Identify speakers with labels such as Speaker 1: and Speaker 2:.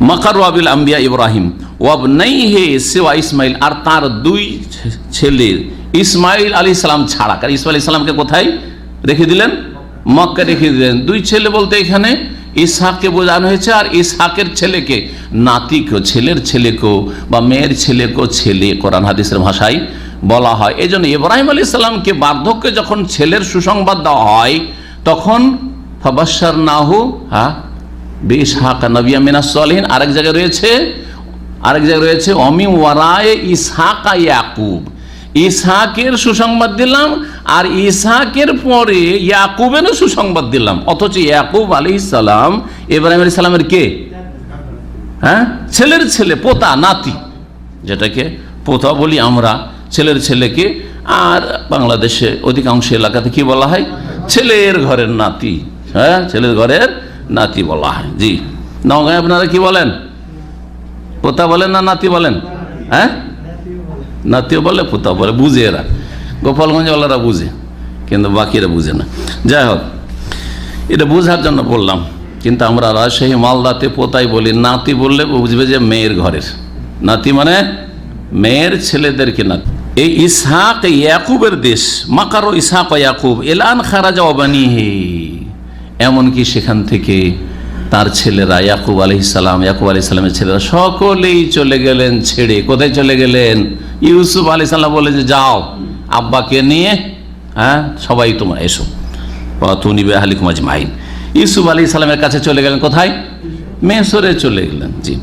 Speaker 1: মাকার আম্বিয়া ইব্রাহিম। ওয়াব নেই হে সেওয়া ইসমাইল, আর তার দুই ছেলে ইসমাইল আলী ইসলাম ছাড়া। কারণ ইসমাইল ইসলামকে কোথায় রেখে দিলেন? মক্কা রেখে দিলেন। দুই ছেলে বলতে এখানে ইসহাককে বোঝানো হয়েছে, আর ইসহাকের ছেলেকে, নাতিকেও, ছেলের ছেলেকেও বা মেয়ের ছেলেকেও ছেলে কোরআন হাদিসের ভাষায় বলা হয়। এই জন্য ইব্রাহিম আলী ইসলামকে বার্ধক্যে যখন ছেলের সুসংবাদ দেওয়া হয়, তখন ফাবাসার নাহু হ্যাঁ নবিয়া আরেক জায়গায় রয়েছে, আরেক জায়গায় রয়েছে ইয়াকুব। সুসংবাদ দিলাম, আর ইসহাকের পরে ইয়াকুবেরও সুসংবাদ দিলাম। অথচ ইয়াকুব আলী ইসালাম ইব্রাহিম আলী সালামের কে? হ্যাঁ? ছেলের ছেলে, পোতা, নাতি। যেটাকে পোতা বলি আমরা। ছেলের ছেলেকে, আর বাংলাদেশে অধিকাংশ এলাকাতে কি বলা হয়? ছেলের ঘরের নাতি। হ্যাঁ? ছেলের ঘরের নাতি বলা হয়। জি। নগাঁয় আপনারা কি বলেন? পোতা বলেন না নাতি বলেন? হ্যাঁ? নাতিও বলে পোতা বলে, বুঝে এরা। গোপালগঞ্জওয়ালারা বুঝে, কিন্তু বাকিরা বুঝে না। যাই হোক, এটা বোঝার জন্য বললাম, কিন্তু আমরা রাজশাহী, মালদাতে পোতাই বলি, নাতি বললে বুঝবে যে মেয়ের ঘরের। নাতি মানে মেয়ের ছেলেদেরকে নাতি? এই ইসহাক ইয়াকুবের দেশ, মাকারো ইসহাক ইয়াকুব এলান খারাজা অবানি হে এমনকি সেখান থেকে তার ছেলেরা ইয়াকুব আলি সালাম, ইয়াকুব আলি সালামের ছেলেরা সকলেই চলে গেলেন ছেড়ে। কোথায় চলে গেলেন? ইউসুফ আলি সাল্লাম বলে যে, যাও, আব্বাকে নিয়ে হ্যাঁ সবাই তোমার এসো। তুনিবে আহলিক মাইন ইউসুফ আলি সালামের কাছে চলে গেলেন কোথায়? মেসরে চলে গেলেন, জি।